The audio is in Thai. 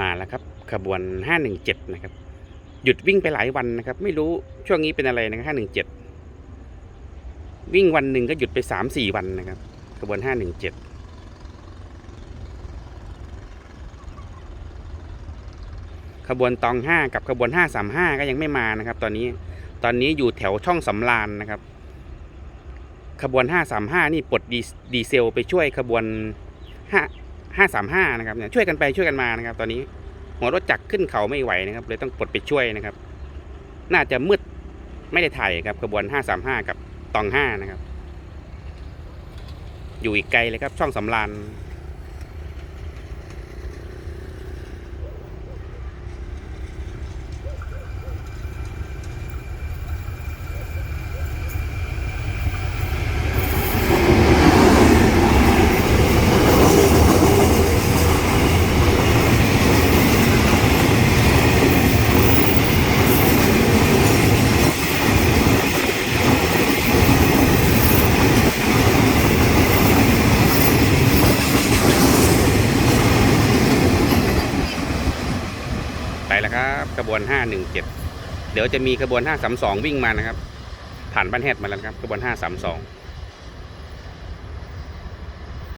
มาแล้วครับ ขบวน 517 นะครับ หยุดวิ่งไปหลายวันนะครับ ไม่รู้ช่วงนี้เป็นอะไรนะ517 วิ่งวันหนึ่งก็หยุดไป 3-4 วันนะครับ ขบวน 517ขบวนตอง5กับขบวน535ก็ยังไม่มานะครับ ตอนนี้ตอนนี้อยู่แถวช่องสำรานนะครับ ขบวน535นี่ปลดดีดเซลไปช่วยขบวน 5 535นะครับเนี่ยช่วยกันไปช่วยกันมานะครับ ตอนนี้หัวรถจักรขึ้นเขาไม่ไหวนะครับเลยต้องปลดไปช่วยนะครับ น่าจะมืดไม่ได้ถ่ายครับขบวน535กับตองห้านะครับ อยู่อีกไกลเลยครับช่องสำราน ไปแล้วครับขบวน 517 เดี๋ยวจะมีขบวน 532 วิ่งมานะครับ ผ่านบ้านแฮดมาแล้วครับขบวน 532